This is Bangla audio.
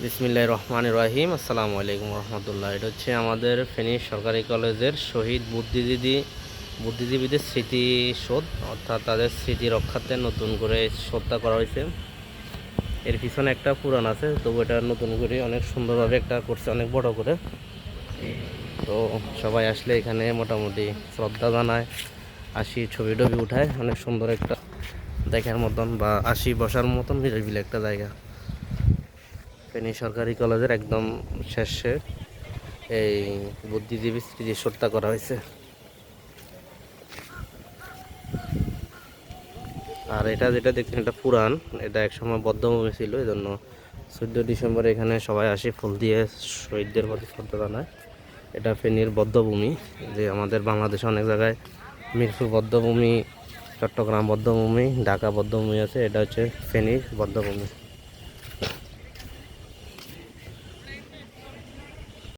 বিসমিল্লাহ রহমান রাহিম। আসসালামু আলাইকুম রহমতুল্লাহ। এটা হচ্ছে আমাদের ফেনী সরকারি কলেজের শহীদ বুদ্ধিজীবী, বুদ্ধিজীবীদের স্মৃতি শোধ অর্থাৎ তাদের স্মৃতি রক্ষার্থে নতুন করে শ্রদ্ধা করা হয়েছে। এর পিছনে একটা পুরাণ আছে, তবু এটা নতুন করে অনেক সুন্দরভাবে একটা করছে, অনেক বড় করে। তো সবাই আসলে এখানে মোটামুটি শ্রদ্ধা জানায় আসি ছবি টবি উঠায়, অনেক সুন্দর একটা দেখার মতন বা আসি বসার মতন নিরিবিলি একটা জায়গা। ফেনী সরকারি কলেজের একদম শেষে এই বুদ্ধিজীবী স্মৃতি হত্যা করা হয়েছে। আর এটা যেটা দেখছেন, এটা পুরাণ। এটা একসময় বদ্ধভূমি ছিল এই জন্য চোদ্দ ডিসেম্বর এখানে সবাই আসে, ফুল দিয়ে শহীদদের প্রতি শ্রদ্ধা জানায়। এটা ফেনীর বদ্ধভূমি যে আমাদের বাংলাদেশে অনেক জায়গায় মিরপুর বদ্ধভূমি চট্টগ্রাম বদ্ধভূমি ঢাকা বদ্ধভূমি আছে, এটা হচ্ছে ফেনীর বদ্ধভূমি